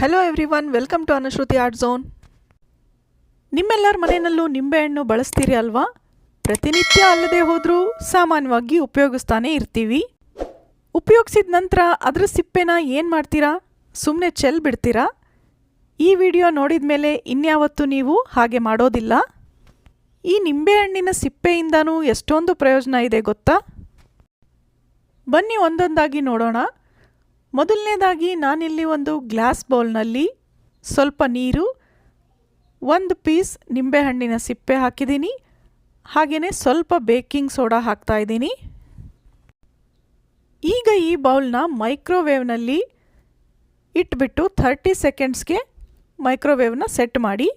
Hello everyone welcome to Anushruti art zone ನಿಮ್ಮೆಲ್ಲರ ಮನೆಯಲ್ಲೂ ನಿಂಬೆಹಣ್ಣು ಬಳಸ್ತೀರಿ ಅಲ್ವಾ? ಪ್ರತಿನಿತ್ಯ ಅಲ್ಲದೆ ಹೋದರೂ ಸಾಮಾನ್ಯವಾಗಿ ಉಪಯೋಗಿಸ್ತಾನೆ ಇರ್ತೀವಿ. ಉಪಯೋಗಿಸಿದ ನಂತರ ಅದರ ಸಿಪ್ಪೆನ ಏನು ಮಾಡ್ತೀರಾ? ಸುಮ್ಮನೆ ಚೆಲ್ ಬಿಡ್ತೀರಾ? ಈ ವಿಡಿಯೋ ನೋಡಿದ ಮೇಲೆ ಇನ್ಯಾವತ್ತೂ ನೀವು ಹಾಗೆ ಮಾಡೋದಿಲ್ಲ? ಈ ನಿಂಬೆಹಣ್ಣಿನ ಸಿಪ್ಪೆಯಿಂದನೂ ಎಷ್ಟೊಂದು ಪ್ರಯೋಜನ ಇದೆ ಗೊತ್ತಾ? ಬನ್ನಿ ಒಂದೊಂದಾಗಿ ನೋಡೋಣ. ಮೊದಲನೇದಾಗಿ ನಾನಿಲ್ಲಿ ಒಂದು ಗ್ಲಾಸ್ ಬೌಲ್ನಲ್ಲಿ ಸ್ವಲ್ಪ ನೀರು, ಒಂದು ಪೀಸ್ ನಿಂಬೆಹಣ್ಣಿನ ಸಿಪ್ಪೆ ಹಾಕಿದ್ದೀನಿ. ಹಾಗೆಯೇ ಸ್ವಲ್ಪ ಬೇಕಿಂಗ್ ಸೋಡಾ ಹಾಕ್ತಾ ಇದ್ದೀನಿ. ಈಗ ಈ ಬೌಲ್ನ ಮೈಕ್ರೋವೇವ್ನಲ್ಲಿ ಇಟ್ಬಿಟ್ಟು ಥರ್ಟಿ ಸೆಕೆಂಡ್ಸ್ಗೆ ಮೈಕ್ರೋವೇವ್ನ ಸೆಟ್ ಮಾಡಿ.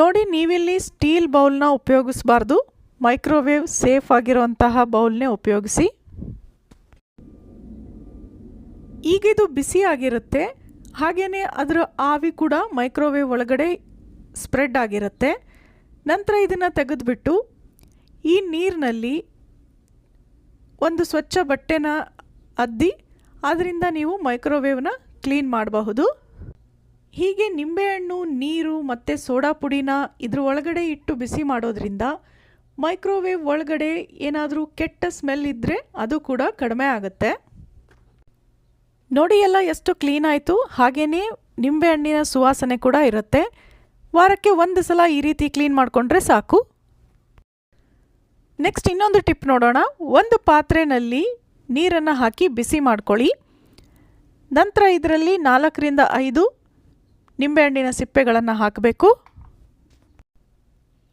ನೋಡಿ, ನೀವಿಲ್ಲಿ ಸ್ಟೀಲ್ ಬೌಲ್ನ ಉಪಯೋಗಿಸಬಾರ್ದು. ಮೈಕ್ರೋವೇವ್ ಸೇಫ್ ಆಗಿರುವಂತಹ ಬೌಲ್ನೇ ಉಪಯೋಗಿಸಿ. ಈಗಿದು ಬಿಸಿ ಆಗಿರುತ್ತೆ. ಹಾಗೆಯೇ ಅದರ ಆವಿ ಕೂಡ ಮೈಕ್ರೋವೇವ್ ಒಳಗಡೆ ಸ್ಪ್ರೆಡ್ ಆಗಿರುತ್ತೆ. ನಂತರ ಇದನ್ನು ತೆಗೆದುಬಿಟ್ಟು ಈ ನೀರಿನಲ್ಲಿ ಒಂದು ಸ್ವಚ್ಛ ಬಟ್ಟೆನ ಅದ್ದಿ ಅದರಿಂದ ನೀವು ಮೈಕ್ರೋವೇವ್ನ ಕ್ಲೀನ್ ಮಾಡಬಹುದು. ಹೀಗೆ ನಿಂಬೆಹಣ್ಣು, ನೀರು ಮತ್ತು ಸೋಡಾ ಪುಡಿನ ಇದ್ರ ಒಳಗಡೆ ಇಟ್ಟು ಬಿಸಿ ಮಾಡೋದ್ರಿಂದ ಮೈಕ್ರೋವೇವ್ ಒಳಗಡೆ ಏನಾದರೂ ಕೆಟ್ಟ ಸ್ಮೆಲ್ ಇದ್ದರೆ ಅದು ಕೂಡ ಕಡಿಮೆ ಆಗುತ್ತೆ. ನೋಡಿ ಎಲ್ಲ ಎಷ್ಟು ಕ್ಲೀನ್ ಆಯಿತು. ಹಾಗೆಯೇ ನಿಂಬೆಹಣ್ಣಿನ ಸುವಾಸನೆ ಕೂಡ ಇರುತ್ತೆ. ವಾರಕ್ಕೆ ಒಂದು ಸಲ ಈ ರೀತಿ ಕ್ಲೀನ್ ಮಾಡಿಕೊಂಡ್ರೆ ಸಾಕು. ನೆಕ್ಸ್ಟ್ ಇನ್ನೊಂದು ಟಿಪ್ ನೋಡೋಣ. ಒಂದು ಪಾತ್ರೆಯಲ್ಲಿ ನೀರನ್ನು ಹಾಕಿ ಬಿಸಿ ಮಾಡ್ಕೊಳ್ಳಿ. ನಂತರ ಇದರಲ್ಲಿ ನಾಲ್ಕರಿಂದ ಐದು ನಿಂಬೆಹಣ್ಣಿನ ಸಿಪ್ಪೆಗಳನ್ನು ಹಾಕಬೇಕು.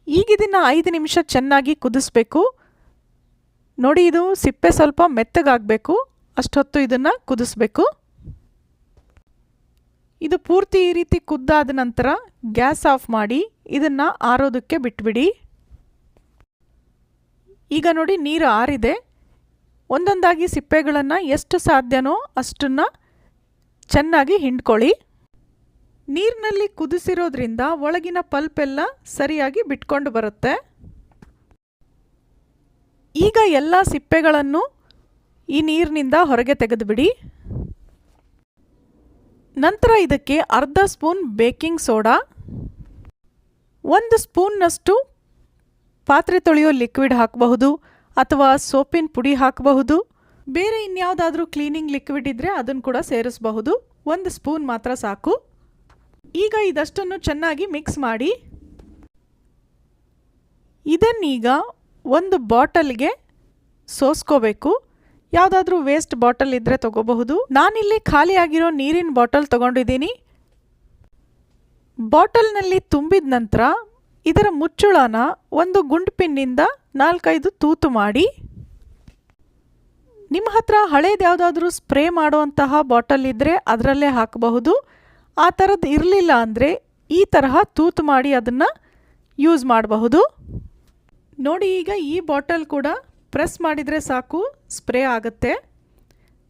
ಈಗ ಐದು ನಿಮಿಷ ಚೆನ್ನಾಗಿ ಕುದಿಸ್ಬೇಕು. ನೋಡಿ ಇದು ಸಿಪ್ಪೆ ಸ್ವಲ್ಪ ಮೆತ್ತಗಾಗಬೇಕು. ಅಷ್ಟೊತ್ತು ಇದನ್ನು ಕುದಿಸ್ಬೇಕು. ಇದು ಪೂರ್ತಿ ಈ ರೀತಿ ಕುದ್ದಾದ ನಂತರ ಗ್ಯಾಸ್ ಆಫ್ ಮಾಡಿ ಇದನ್ನು ಆರೋದಕ್ಕೆ ಬಿಟ್ಬಿಡಿ. ಈಗ ನೋಡಿ ನೀರು ಆರಿದೆ. ಒಂದೊಂದಾಗಿ ಸಿಪ್ಪೆಗಳನ್ನು ಎಷ್ಟು ಸಾಧ್ಯನೋ ಅಷ್ಟನ್ನು ಚೆನ್ನಾಗಿ ಹಿಂಡ್ಕೊಳ್ಳಿ. ನೀರಿನಲ್ಲಿ ಕುದಿಸಿರೋದ್ರಿಂದ ಒಳಗಿನ ಪಲ್ಪ್ ಎಲ್ಲ ಸರಿಯಾಗಿ ಬಿಟ್ಕೊಂಡು ಬರುತ್ತೆ. ಈಗ ಎಲ್ಲ ಸಿಪ್ಪೆಗಳನ್ನು ಈ ನೀರಿನಿಂದ ಹೊರಗೆ ತೆಗೆದುಬಿಡಿ. ನಂತರ ಇದಕ್ಕೆ ಅರ್ಧ ಸ್ಪೂನ್ ಬೇಕಿಂಗ್ ಸೋಡಾ, ಒಂದು ಸ್ಪೂನ್ನಷ್ಟು ಪಾತ್ರೆ ತೊಳೆಯೋ ಲಿಕ್ವಿಡ್ ಹಾಕಬಹುದು ಅಥವಾ ಸೋಪಿನ ಪುಡಿ ಹಾಕಬಹುದು. ಬೇರೆ ಇನ್ಯಾವುದಾದ್ರೂ ಕ್ಲೀನಿಂಗ್ ಲಿಕ್ವಿಡ್ ಇದ್ದರೆ ಅದನ್ನು ಕೂಡ ಸೇರಿಸಬಹುದು. ಒಂದು ಸ್ಪೂನ್ ಮಾತ್ರ ಸಾಕು. ಈಗ ಇದಷ್ಟನ್ನು ಚೆನ್ನಾಗಿ ಮಿಕ್ಸ್ ಮಾಡಿ, ಇದನ್ನೀಗ ಒಂದು ಬಾಟಲ್ಗೆ ಸೋಸ್ಕೋಬೇಕು. ಯಾವುದಾದ್ರೂ ವೇಸ್ಟ್ ಬಾಟಲ್ ಇದ್ದರೆ ತಗೋಬಹುದು. ನಾನಿಲ್ಲಿ ಖಾಲಿಯಾಗಿರೋ ನೀರಿನ ಬಾಟಲ್ ತಗೊಂಡಿದ್ದೀನಿ. ಬಾಟಲ್ನಲ್ಲಿ ತುಂಬಿದ ನಂತರ ಇದರ ಮುಚ್ಚುಳನ ಒಂದು ಗುಂಡು ಪಿನ್ನಿಂದ ನಾಲ್ಕೈದು ತೂತು ಮಾಡಿ. ನಿಮ್ಮ ಹತ್ರ ಹಳೇದು ಯಾವುದಾದ್ರೂ ಸ್ಪ್ರೇ ಮಾಡುವಂತಹ ಬಾಟಲ್ ಇದ್ದರೆ ಅದರಲ್ಲೇ ಹಾಕಬಹುದು. ಆ ಥರದ್ದು ಇರಲಿಲ್ಲ ಅಂದರೆ ಈ ತರಹ ತೂತು ಮಾಡಿ ಅದನ್ನು ಯೂಸ್ ಮಾಡಬಹುದು. ನೋಡಿ ಈಗ ಈ ಬಾಟಲ್ ಕೂಡ ಪ್ರೆಸ್ ಮಾಡಿದರೆ ಸಾಕು, ಸ್ಪ್ರೇ ಆಗುತ್ತೆ.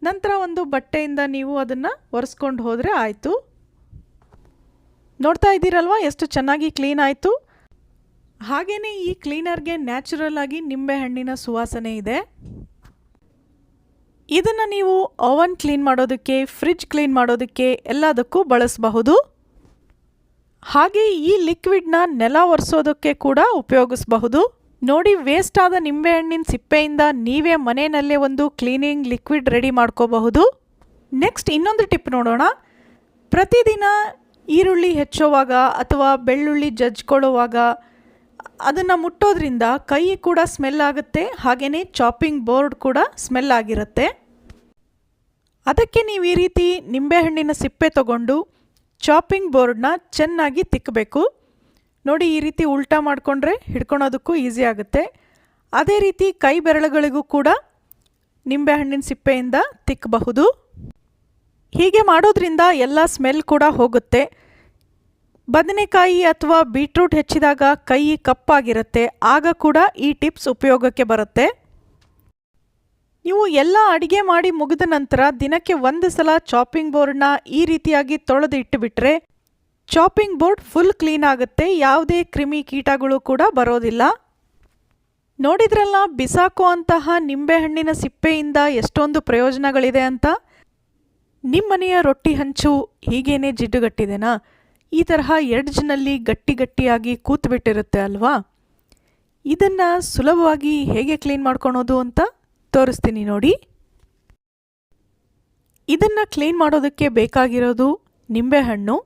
ನಂತರ ಒಂದು ಬಟ್ಟೆಯಿಂದ ನೀವು ಅದನ್ನು ಒರೆಸ್ಕೊಂಡು ಹೋದರೆ ಆಯಿತು. ನೋಡ್ತಾ ಇದ್ದೀರಲ್ವ ಎಷ್ಟು ಚೆನ್ನಾಗಿ ಕ್ಲೀನ್ ಆಯಿತು? ಹಾಗೆಯೇ ಈ ಕ್ಲೀನರ್ಗೆ ನ್ಯಾಚುರಲ್ ಆಗಿ ನಿಂಬೆಹಣ್ಣಿನ ಸುವಾಸನೆ ಇದೆ. ಇದನ್ನು ನೀವು ಓವನ್ ಕ್ಲೀನ್ ಮಾಡೋದಕ್ಕೆ ಫ್ರಿಜ್ ಕ್ಲೀನ್ ಮಾಡೋದಕ್ಕೆ ಎಲ್ಲದಕ್ಕೂ ಬಳಸಬಹುದು. ಹಾಗೆ ಈ ಲಿಕ್ವಿಡ್ನ ನೆಲ ಒರೆಸೋದಕ್ಕೆ ಕೂಡ ಉಪಯೋಗಿಸಬಹುದು. ನೋಡಿ ವೇಸ್ಟ್ ಆದ ನಿಂಬೆಹಣ್ಣಿನ ಸಿಪ್ಪೆಯಿಂದ ನೀವೇ ಮನೆಯಲ್ಲೇ ಒಂದು ಕ್ಲೀನಿಂಗ್ ಲಿಕ್ವಿಡ್ ರೆಡಿ ಮಾಡ್ಕೋಬಹುದು. ನೆಕ್ಸ್ಟ್ ಇನ್ನೊಂದು ಟಿಪ್ ನೋಡೋಣ. ಪ್ರತಿದಿನ ಈರುಳ್ಳಿ ಹೆಚ್ಚೋವಾಗ ಅಥವಾ ಬೆಳ್ಳುಳ್ಳಿ ಜಜ್ಜಿಕೊಳ್ಳುವಾಗ ಅದನ್ನು ಮುಟ್ಟೋದ್ರಿಂದ ಕೈ ಕೂಡ ಸ್ಮೆಲ್ ಆಗುತ್ತೆ ಹಾಗೆಯೇ ಚಾಪಿಂಗ್ ಬೋರ್ಡ್ ಕೂಡ ಸ್ಮೆಲ್ ಆಗಿರುತ್ತೆ. ಅದಕ್ಕೆ ನೀವು ಈ ರೀತಿ ನಿಂಬೆಹಣ್ಣಿನ ಸಿಪ್ಪೆ ತಗೊಂಡು ಚಾಪಿಂಗ್ ಬೋರ್ಡ್ನ ಚೆನ್ನಾಗಿ ತಿಕ್ಕಬೇಕು ನೋಡಿ ಈ ರೀತಿ ಉಲ್ಟಾ ಮಾಡಿಕೊಂಡ್ರೆ ಹಿಡ್ಕೊಳೋದಕ್ಕೂ ಈಸಿ ಆಗುತ್ತೆ. ಅದೇ ರೀತಿ ಕೈ ಬೆರಳುಗಳಿಗೂ ಕೂಡ ನಿಂಬೆಹಣ್ಣಿನ ಸಿಪ್ಪೆಯಿಂದ ತಿಕ್ಕಬಹುದು ಹೀಗೆ ಮಾಡೋದ್ರಿಂದ ಎಲ್ಲ ಸ್ಮೆಲ್ ಕೂಡ ಹೋಗುತ್ತೆ. ಬದನೆಕಾಯಿ ಅಥವಾ ಬೀಟ್ರೂಟ್ ಹೆಚ್ಚಿದಾಗ ಕೈ ಕಪ್ಪಾಗಿರುತ್ತೆ. ಆಗ ಕೂಡ ಈ ಟಿಪ್ಸ್ ಉಪಯೋಗಕ್ಕೆ ಬರುತ್ತೆ. ನೀವು ಎಲ್ಲ ಅಡುಗೆ ಮಾಡಿ ಮುಗಿದ ನಂತರ ದಿನಕ್ಕೆ ಒಂದು ಸಲ ಚಾಪಿಂಗ್ ಬೋರ್ಡ್ನ ಈ ರೀತಿಯಾಗಿ ತೊಳೆದು ಇಟ್ಟುಬಿಟ್ರೆ ಚಾಪಿಂಗ್ ಬೋರ್ಡ್ ಫುಲ್ ಕ್ಲೀನ್ ಆಗುತ್ತೆ. ಯಾವುದೇ ಕ್ರಿಮಿ ಕೀಟಗಳು ಕೂಡ ಬರೋದಿಲ್ಲ. ನೋಡಿದ್ರಲ್ಲ, ಬಿಸಾಕುವಂತಹ ನಿಂಬೆಹಣ್ಣಿನ ಸಿಪ್ಪೆಯಿಂದ ಎಷ್ಟೊಂದು ಪ್ರಯೋಜನಗಳಿದೆ ಅಂತ? ನಿಮ್ಮನೆಯ ರೊಟ್ಟಿ ಹಂಚು ಹೀಗೇನೆ ಜಿಡ್ಡುಗಟ್ಟಿದೆನಾ? ಈ ತರಹ ಎಡ್ಜ್ನಲ್ಲಿ ಗಟ್ಟಿ ಗಟ್ಟಿಯಾಗಿ ಕೂತ್ಬಿಟ್ಟಿರುತ್ತೆ ಅಲ್ವಾ? ಇದನ್ನು ಸುಲಭವಾಗಿ ಹೇಗೆ ಕ್ಲೀನ್ ಮಾಡ್ಕೊಳೋದು ಅಂತ ತೋರಿಸ್ತೀನಿ ನೋಡಿ. ಇದನ್ನು ಕ್ಲೀನ್ ಮಾಡೋದಕ್ಕೆ ಬೇಕಾಗಿರೋದು ನಿಂಬೆಹಣ್ಣು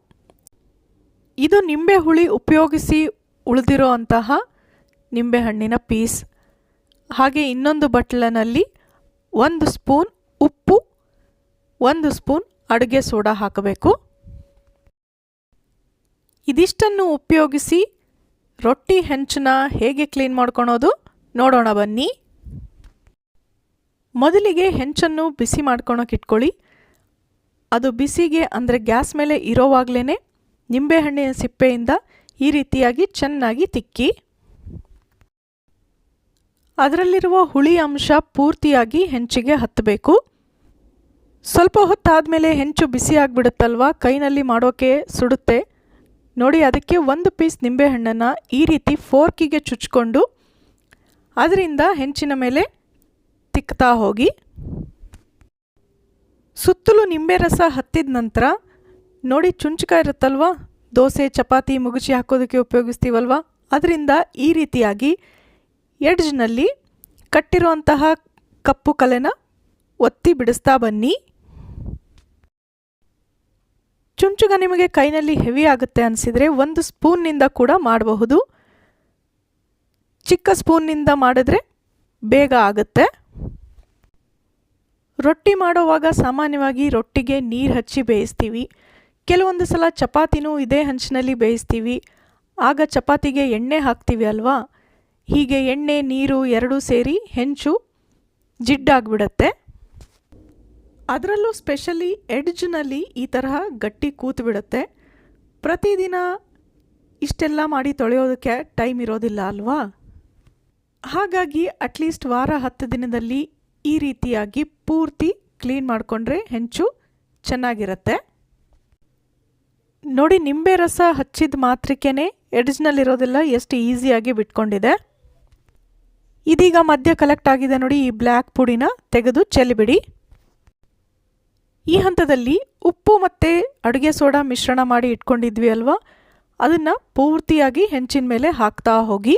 ಇದು ನಿಂಬೆ ಹುಳಿ ಉಪಯೋಗಿಸಿ ಉಳಿದಿರೋ ಅಂತಹ ನಿಂಬೆಹಣ್ಣಿನ ಪೀಸ್. ಹಾಗೆ ಇನ್ನೊಂದು ಬಟ್ಲನಲ್ಲಿ ಒಂದು ಸ್ಪೂನ್ ಉಪ್ಪು, ಒಂದು ಸ್ಪೂನ್ ಅಡುಗೆ ಸೋಡಾ ಹಾಕಬೇಕು. ಇದಿಷ್ಟನ್ನು ಉಪಯೋಗಿಸಿ ರೊಟ್ಟಿ ಹೆಂಚನ್ನ ಹೇಗೆ ಕ್ಲೀನ್ ಮಾಡ್ಕೊಳೋದು ನೋಡೋಣ ಬನ್ನಿ. ಮೊದಲಿಗೆ ಹೆಂಚನ್ನು ಬಿಸಿ ಮಾಡ್ಕೊಳಕ್ಕೆ ಇಟ್ಕೊಳ್ಳಿ. ಅದು ಬಿಸಿಗೆ ಅಂದರೆ ಗ್ಯಾಸ್ ಮೇಲೆ ಇರೋವಾಗಲೇ ನಿಂಬೆಹಣ್ಣಿನ ಸಿಪ್ಪೆಯಿಂದ ಈ ರೀತಿಯಾಗಿ ಚೆನ್ನಾಗಿ ತಿಕ್ಕಿ, ಅದರಲ್ಲಿರುವ ಹುಳಿ ಅಂಶ ಪೂರ್ತಿಯಾಗಿ ಹೆಂಚಿಗೆ ಹತ್ತಬೇಕು. ಸ್ವಲ್ಪ ಹೊತ್ತಾದ ಮೇಲೆ ಹೆಂಚು ಬಿಸಿ ಆಗಿಬಿಡುತ್ತಲ್ವ? ಕೈನಲ್ಲಿ ಮಾಡೋಕೆ ಸುಡುತ್ತೆ. ನೋಡಿ, ಅದಕ್ಕೆ ಒಂದು ಪೀಸ್ ನಿಂಬೆಹಣ್ಣನ್ನು ಈ ರೀತಿ ಫೋರ್ಕಿಗೆ ಚುಚ್ಕೊಂಡು ಅದರಿಂದ ಹೆಂಚಿನ ಮೇಲೆ ತಿಕ್ತಾ ಹೋಗಿ. ಸುತ್ತಲೂ ನಿಂಬೆ ರಸ ಹತ್ತಿದ ನಂತರ ನೋಡಿ ಚುಂಚಕ ಇರುತ್ತಲ್ವಾ? ದೋಸೆ, ಚಪಾತಿ ಮುಗುಚಿ ಹಾಕೋದಕ್ಕೆ ಉಪಯೋಗಿಸ್ತೀವಲ್ವ? ಅದರಿಂದ ಈ ರೀತಿಯಾಗಿ ಎಡ್ಜ್ನಲ್ಲಿ ಕಟ್ಟಿರುವಂತಹ ಕಪ್ಪು ಕಲೆನ ಒತ್ತಿ ಬಿಡಿಸ್ತಾ ಬನ್ನಿ. ಚುಂಚುಗ ನಿಮಗೆ ಕೈನಲ್ಲಿ ಹೆವಿ ಆಗುತ್ತೆ ಅನಿಸಿದರೆ ಒಂದು ಸ್ಪೂನ್ನಿಂದ ಕೂಡ ಮಾಡಬಹುದು. ಚಿಕ್ಕ ಸ್ಪೂನ್ನಿಂದ ಮಾಡಿದ್ರೆ ಬೇಗ ಆಗುತ್ತೆ. ರೊಟ್ಟಿ ಮಾಡೋವಾಗ ಸಾಮಾನ್ಯವಾಗಿ ರೊಟ್ಟಿಗೆ ನೀರು ಹಚ್ಚಿ ಬೇಯಿಸ್ತೀವಿ. ಕೆಲವೊಂದು ಸಲ ಚಪಾತಿನೂ ಇದೇ ಹಂಚಿನಲ್ಲಿ ಬೇಯಿಸ್ತೀವಿ. ಆಗ ಚಪಾತಿಗೆ ಎಣ್ಣೆ ಹಾಕ್ತೀವಿ ಅಲ್ವಾ? ಹೀಗೆ ಎಣ್ಣೆ, ನೀರು ಎರಡೂ ಸೇರಿ ಹೆಂಚು ಜಿಡ್ಡಾಗ್ಬಿಡತ್ತೆ ಅದರಲ್ಲೂ ಸ್ಪೆಷಲಿ ಎಡ್ಜ್ನಲ್ಲಿ ಈ ತರಹ ಗಟ್ಟಿ ಕೂತು ಬಿಡುತ್ತೆ ಪ್ರತಿದಿನ ಇಷ್ಟೆಲ್ಲ ಮಾಡಿ ತೊಳೆಯೋದಕ್ಕೆ ಟೈಮ್ ಇರೋದಿಲ್ಲ ಅಲ್ವಾ? ಹಾಗಾಗಿ ಅಟ್ಲೀಸ್ಟ್ ವಾರ ಹತ್ತು ದಿನದಲ್ಲಿ ಈ ರೀತಿಯಾಗಿ ಪೂರ್ತಿ ಕ್ಲೀನ್ ಮಾಡಿಕೊಂಡ್ರೆ ಹೆಂಚು ಚೆನ್ನಾಗಿರುತ್ತೆ. ನೋಡಿ, ನಿಂಬೆ ರಸ ಹಚ್ಚಿದ ಮಾತ್ರಕ್ಕೇ ಎಡ್ಜ್ನಲ್ಲಿರೋದೆಲ್ಲ ಎಷ್ಟು ಈಸಿಯಾಗಿ ಬಿಟ್ಕೊಂಡಿದೆ. ಇದೀಗ ಮಧ್ಯ ಕಲೆಕ್ಟ್ ಆಗಿದೆ ನೋಡಿ ಈ ಬ್ಲ್ಯಾಕ್ ಪುಡಿನ, ತೆಗೆದು ಚೆಲ್ಲಿಬಿಡಿ. ಈ ಹಂತದಲ್ಲಿ ಉಪ್ಪು ಮತ್ತು ಅಡುಗೆ ಸೋಡಾ ಮಿಶ್ರಣ ಮಾಡಿ ಇಟ್ಕೊಂಡಿದ್ವಿ ಅಲ್ವಾ? ಅದನ್ನು ಪೂರ್ತಿಯಾಗಿ ಹೆಂಚಿನ ಮೇಲೆ ಹಾಕ್ತಾ ಹೋಗಿ.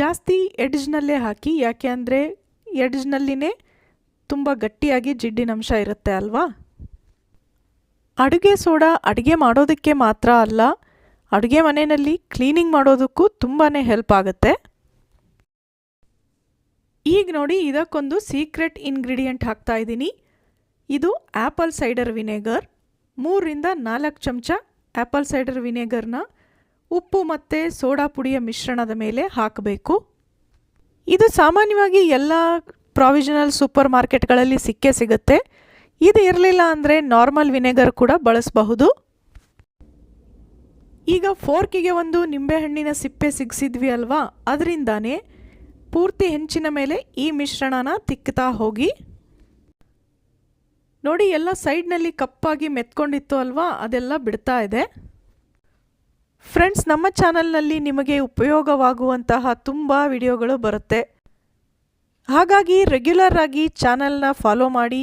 ಜಾಸ್ತಿ ಎಡ್ಜ್ನಲ್ಲೇ ಹಾಕಿ, ಯಾಕೆ ಅಂದರೆ ಎಡ್ಜ್ನಲ್ಲಿನೇ ತುಂಬ ಗಟ್ಟಿಯಾಗಿ ಜಿಡ್ಡಿನಂಶ ಇರುತ್ತೆ ಅಲ್ವಾ? ಅಡುಗೆ ಸೋಡಾ ಅಡುಗೆ ಮಾಡೋದಕ್ಕೆ ಮಾತ್ರ ಅಲ್ಲ, ಅಡುಗೆ ಮನೆಯಲ್ಲಿ ಕ್ಲೀನಿಂಗ್ ಮಾಡೋದಕ್ಕೂ ತುಂಬಾ ಹೆಲ್ಪ್ ಆಗುತ್ತೆ. ಈಗ ನೋಡಿ ಇದಕ್ಕೊಂದು ಸೀಕ್ರೆಟ್ ಇಂಗ್ರೀಡಿಯೆಂಟ್ ಹಾಕ್ತಾ ಇದ್ದೀನಿ. ಇದು ಆ್ಯಪಲ್ ಸೈಡರ್ ವಿನೆಗರ್ ಮೂರರಿಂದ ನಾಲ್ಕು ಚಮಚ ಆ್ಯಪಲ್ ಸೈಡರ್ ವಿನೆಗರ್ನ ಉಪ್ಪು ಮತ್ತು ಸೋಡಾ ಪುಡಿಯ ಮಿಶ್ರಣದ ಮೇಲೆ ಹಾಕಬೇಕು. ಇದು ಸಾಮಾನ್ಯವಾಗಿ ಎಲ್ಲ ಪ್ರಾವಿಷನಲ್ ಸೂಪರ್ ಮಾರ್ಕೆಟ್ಗಳಲ್ಲಿ ಸಿಕ್ಕೇ ಸಿಗುತ್ತೆ. ಇದು ಇರಲಿಲ್ಲ ಅಂದರೆ ನಾರ್ಮಲ್ ವಿನೆಗರ್ ಕೂಡ ಬಳಸಬಹುದು. ಈಗ ಫೋರ್ಕಿಗೆ ಒಂದು ನಿಂಬೆಹಣ್ಣಿನ ಸಿಪ್ಪೆ ಸಿಗಿಸಿದ್ವಿ ಅಲ್ವಾ? ಅದರಿಂದಾನೇ ಪೂರ್ತಿ ಹೆಂಚಿನ ಮೇಲೆ ಈ ಮಿಶ್ರಣನ ತಿಕ್ಕುತ್ತಾ ಹೋಗಿ. ನೋಡಿ, ಎಲ್ಲ ಸೈಡ್ನಲ್ಲಿ ಕಪ್ಪಾಗಿ ಮೆತ್ಕೊಂಡಿತ್ತು ಅಲ್ವಾ? ಅದೆಲ್ಲ ಬಿಡ್ತಾ ಇದೆ. ಫ್ರೆಂಡ್ಸ್ ನಮ್ಮ ಚಾನಲ್ನಲ್ಲಿ ನಿಮಗೆ ಉಪಯೋಗವಾಗುವಂತಹ ತುಂಬ ವಿಡಿಯೋಗಳು ಬರುತ್ತೆ. ಹಾಗಾಗಿ ರೆಗ್ಯುಲರ್ ಆಗಿ ಚಾನಲ್ನ ಫಾಲೋ ಮಾಡಿ.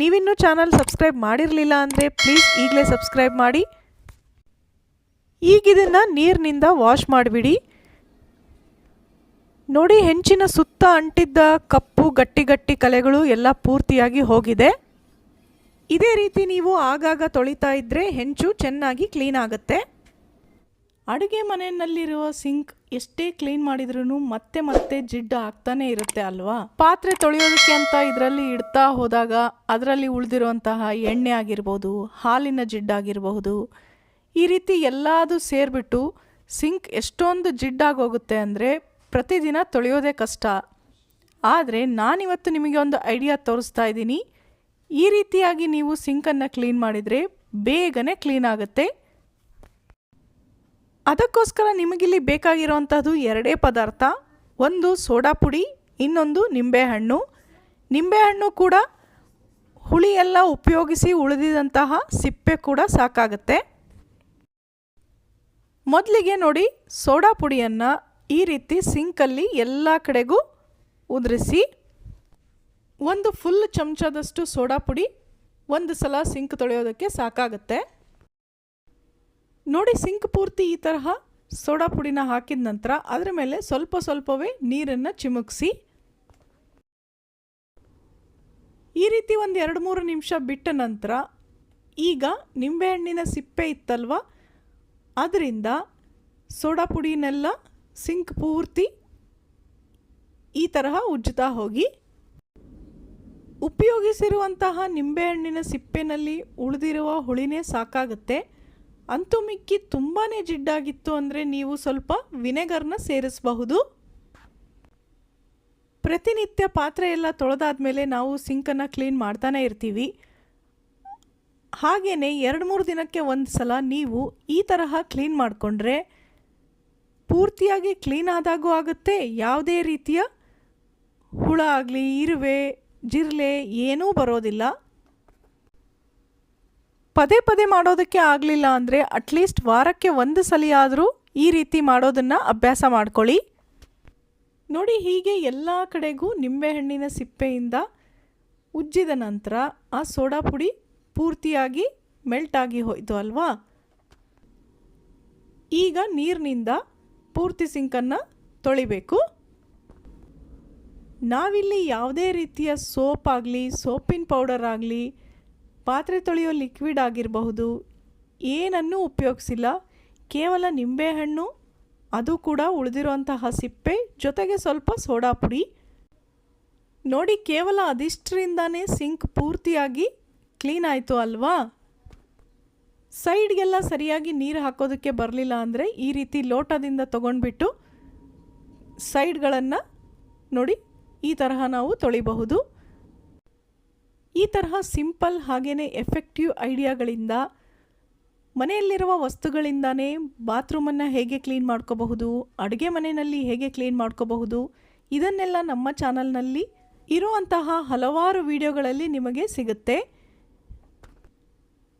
ನೀವಿನ್ನೂ ಚಾನಲ್ ಸಬ್ಸ್ಕ್ರೈಬ್ ಮಾಡಿರಲಿಲ್ಲ ಅಂದರೆ ಪ್ಲೀಸ್ ಈಗಲೇ ಸಬ್ಸ್ಕ್ರೈಬ್ ಮಾಡಿ. ಈಗ ಇದನ್ನು ನೀರಿನಿಂದ ವಾಶ್ ಮಾಡಿಬಿಡಿ. ನೋಡಿ ಹೆಂಚಿನ ಸುತ್ತ ಅಂಟಿದ್ದ ಕಪ್ಪು ಗಟ್ಟಿ ಗಟ್ಟಿ ಕಲೆಗಳು ಎಲ್ಲ ಪೂರ್ತಿಯಾಗಿ ಹೋಗಿದೆ. ಇದೇ ರೀತಿ ನೀವು ಆಗಾಗ ತೊಳಿತಾ ಇದ್ದರೆ ಹೆಂಚು ಚೆನ್ನಾಗಿ ಕ್ಲೀನ್ ಆಗುತ್ತೆ. ಅಡುಗೆ ಮನೆಯಲ್ಲಿರುವ ಸಿಂಕ್ ಎಷ್ಟೇ ಕ್ಲೀನ್ ಮಾಡಿದ್ರೂ ಮತ್ತೆ ಮತ್ತೆ ಜಿಡ್ಡು ಆಗ್ತಾನೆ ಇರುತ್ತೆ ಅಲ್ವಾ? ಪಾತ್ರೆ ತೊಳೆಯೋದಕ್ಕೆ ಅಂತ ಇದರಲ್ಲಿ ಇಡ್ತಾ ಹೋದಾಗ ಅದರಲ್ಲಿ ಉಳಿದಿರುವಂತಹ ಎಣ್ಣೆ ಆಗಿರ್ಬೋದು, ಹಾಲಿನ ಜಿಡ್ಡಾಗಿರಬಹುದು ಈ ರೀತಿ ಎಲ್ಲಾದು ಸೇರಿಬಿಟ್ಟು ಸಿಂಕ್ ಎಷ್ಟೊಂದು ಜಿಡ್ಡಾಗೋಗುತ್ತೆ ಅಂದರೆ ಪ್ರತಿದಿನ ತೊಳೆಯೋದೇ ಕಷ್ಟ. ಆದರೆ ನಾನಿವತ್ತು ನಿಮಗೆ ಒಂದು ಐಡಿಯಾ ತೋರಿಸ್ತಾ ಇದ್ದೀನಿ. ಈ ರೀತಿಯಾಗಿ ನೀವು ಸಿಂಕನ್ನು ಕ್ಲೀನ್ ಮಾಡಿದರೆ ಬೇಗನೆ ಕ್ಲೀನ್ ಆಗುತ್ತೆ. ಅದಕ್ಕೋಸ್ಕರ ನಿಮಗಿಲ್ಲಿ ಬೇಕಾಗಿರುವಂಥದ್ದು ಎರಡೇ ಪದಾರ್ಥ. ಒಂದು ಸೋಡಾ ಪುಡಿ, ಇನ್ನೊಂದು ನಿಂಬೆಹಣ್ಣು. ನಿಂಬೆಹಣ್ಣು ಕೂಡ ಹುಳಿ ಎಲ್ಲ ಉಪಯೋಗಿಸಿ ಉಳಿದಿದಂತಹ ಸಿಪ್ಪೆ ಕೂಡ ಸಾಕಾಗುತ್ತೆ. ಮೊದಲಿಗೆ ನೋಡಿ, ಸೋಡಾ ಪುಡಿಯನ್ನು ಈ ರೀತಿ ಸಿಂಕಲ್ಲಿ ಎಲ್ಲ ಕಡೆಗೂ ಉದುರಿಸಿ, ಒಂದು ಫುಲ್ ಚಮಚದಷ್ಟು ಸೋಡಾ ಪುಡಿ, ಒಂದು ಸಲ ಸಿಂಕ್ ತೊಳೆಯೋದಕ್ಕೆ ಸಾಕಾಗುತ್ತೆ. ನೋಡಿ ಸಿಂಕ್ ಪೂರ್ತಿ ಈ ತರಹ ಸೋಡಾ ಪುಡಿನ ಹಾಕಿದ ನಂತರ ಅದರ ಮೇಲೆ ಸ್ವಲ್ಪ ಸ್ವಲ್ಪವೇ ನೀರನ್ನು ಚಿಮುಕಿಸಿ. ಈ ರೀತಿ ಒಂದು ಎರಡು ಮೂರು ನಿಮಿಷ ಬಿಟ್ಟ ನಂತರ ಈಗ ನಿಂಬೆಹಣ್ಣಿನ ಸಿಪ್ಪೆ ಇತ್ತಲ್ವ? ಅದರಿಂದ ಸೋಡಾ ಪುಡಿನೆಲ್ಲ ಸಿಂಕ್ ಪೂರ್ತಿ ಈ ತರಹ ಉಜ್ಜುತ್ತಾ ಹೋಗಿ. ಉಪಯೋಗಿಸಿರುವಂತಹ ನಿಂಬೆಹಣ್ಣಿನ ಸಿಪ್ಪೆನಲ್ಲಿ ಉಳಿದಿರುವ ಹುಳಿನೇ ಸಾಕಾಗುತ್ತೆ. ಅಂತೂ ಮಿಕ್ಕಿ ತುಂಬಾ ಜಿಡ್ಡಾಗಿತ್ತು ಅಂದರೆ ನೀವು ಸ್ವಲ್ಪ ವಿನೆಗರ್ನ ಸೇರಿಸಬಹುದು. ಪ್ರತಿನಿತ್ಯ ಪಾತ್ರೆ ಎಲ್ಲ ತೊಳೆದಾದ್ಮೇಲೆ ನಾವು ಸಿಂಕನ್ನು ಕ್ಲೀನ್ ಮಾಡ್ತಾನೆ ಇರ್ತೀವಿ. ಹಾಗೆಯೇ ಎರಡು ಮೂರು ದಿನಕ್ಕೆ ಒಂದು ಸಲ ನೀವು ಈ ತರಹ ಕ್ಲೀನ್ ಮಾಡಿಕೊಂಡ್ರೆ ಪೂರ್ತಿಯಾಗಿ ಕ್ಲೀನ್ ಆದಾಗೂ ಆಗುತ್ತೆ. ಯಾವುದೇ ರೀತಿಯ ಹುಳ ಆಗಲಿ, ಇರುವೆ, ಜಿರಲೆ ಏನೂ ಬರೋದಿಲ್ಲ. ಪದೇ ಪದೇ ಮಾಡೋದಕ್ಕೆ ಆಗಲಿಲ್ಲ ಅಂದರೆ ಅಟ್ಲೀಸ್ಟ್ ವಾರಕ್ಕೆ ಒಂದು ಸಲಿಯಾದರೂ ಈ ರೀತಿ ಮಾಡೋದನ್ನು ಅಭ್ಯಾಸ ಮಾಡ್ಕೊಳ್ಳಿ. ನೋಡಿ ಹೀಗೆ ಎಲ್ಲ ಕಡೆಗೂ ನಿಂಬೆಹಣ್ಣಿನ ಸಿಪ್ಪೆಯಿಂದ ಉಜ್ಜಿದ ನಂತರ ಆ ಸೋಡಾ ಪುಡಿ ಪೂರ್ತಿಯಾಗಿ ಮೆಲ್ಟ್ ಆಗಿ ಹೋಯಿತು ಅಲ್ವಾ? ಈಗ ನೀರಿನಿಂದ ಪೂರ್ತಿ ಸಿಂಕನ್ನು ತೊಳಿಬೇಕು. ನಾವಿಲ್ಲಿ ಯಾವುದೇ ರೀತಿಯ ಸೋಪ್ ಆಗಲಿ, ಸೋಪಿನ ಪೌಡರ್ ಆಗಲಿ ಪಾತ್ರೆ ತೊಳೆಯೋ ಲಿಕ್ವಿಡ್ ಆಗಿರಬಹುದು, ಏನನ್ನೂ ಉಪಯೋಗಿಸಿಲ್ಲ. ಕೇವಲ ನಿಂಬೆಹಣ್ಣು ಅದು ಕೂಡ ಉಳಿದಿರುವಂತಹ ಸಿಪ್ಪೆ, ಜೊತೆಗೆ ಸ್ವಲ್ಪ ಸೋಡಾ ಪುಡಿ. ನೋಡಿ, ಕೇವಲ ಅದಿಷ್ಟರಿಂದಾನೇ ಸಿಂಕ್ ಪೂರ್ತಿಯಾಗಿ ಕ್ಲೀನ್ ಆಯಿತು ಅಲ್ವಾ? ಸೈಡ್ಗೆಲ್ಲ ಸರಿಯಾಗಿ ನೀರು ಹಾಕೋದಕ್ಕೆ ಬರಲಿಲ್ಲ ಅಂದರೆ ಈ ರೀತಿ ಲೋಟದಿಂದ ತೊಗೊಂಡ್ಬಿಟ್ಟು ಸೈಡ್ಗಳನ್ನು ನೋಡಿ, ಈ ತರಹ ನಾವು ತೊಳಿಬಹುದು. ಈ ತರಹ ಸಿಂಪಲ್ ಹಾಗೆಯೇ ಎಫೆಕ್ಟಿವ್ ಐಡಿಯಾಗಳಿಂದ ಮನೆಯಲ್ಲಿರುವ ವಸ್ತುಗಳಿಂದನೇ ಬಾತ್ರೂಮನ್ನು ಹೇಗೆ ಕ್ಲೀನ್ ಮಾಡ್ಕೋಬಹುದು, ಅಡುಗೆ ಮನೆಯಲ್ಲಿ ಹೇಗೆ ಕ್ಲೀನ್ ಮಾಡ್ಕೋಬಹುದು, ಇದನ್ನೆಲ್ಲ ನಮ್ಮ ಚಾನಲ್ನಲ್ಲಿ ಇರುವಂತಹ ಹಲವಾರು ವಿಡಿಯೋಗಳಲ್ಲಿ ನಿಮಗೆ ಸಿಗುತ್ತೆ.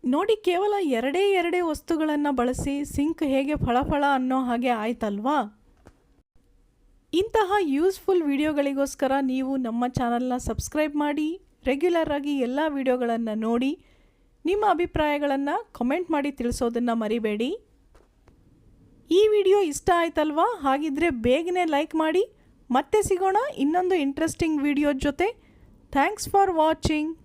ನೋಡಿ, ಕೇವಲ ಎರಡೇ ಎರಡೇ ವಸ್ತುಗಳನ್ನು ಬಳಸಿ ಸಿಂಕ್ ಹೇಗೆ ಫಳಫಳ ಅನ್ನೋ ಹಾಗೆ ಆಯ್ತಲ್ವಾ? ಇಂತಹ ಯೂಸ್ಫುಲ್ ವಿಡಿಯೋಗಳಿಗೋಸ್ಕರ ನೀವು ನಮ್ಮ ಚಾನಲ್ನ ಸಬ್ಸ್ಕ್ರೈಬ್ ಮಾಡಿ ರೆಗ್ಯುಲರ್ ಆಗಿ ಎಲ್ಲ ವಿಡಿಯೋಗಳನ್ನು ನೋಡಿ ನಿಮ್ಮ ಅಭಿಪ್ರಾಯಗಳನ್ನು ಕಮೆಂಟ್ ಮಾಡಿ ತಿಳಿಸೋದನ್ನು ಮರಿಬೇಡಿ. ಈ ವಿಡಿಯೋ ಇಷ್ಟ ಆಯ್ತಲ್ವಾ? ಹಾಗಿದ್ರೆ ಬೇಗನೆ ಲೈಕ್ ಮಾಡಿ. ಮತ್ತೆ ಸಿಗೋಣ ಇನ್ನೊಂದು ಇಂಟ್ರೆಸ್ಟಿಂಗ್ ವಿಡಿಯೋ ಜೊತೆ. Thanks for watching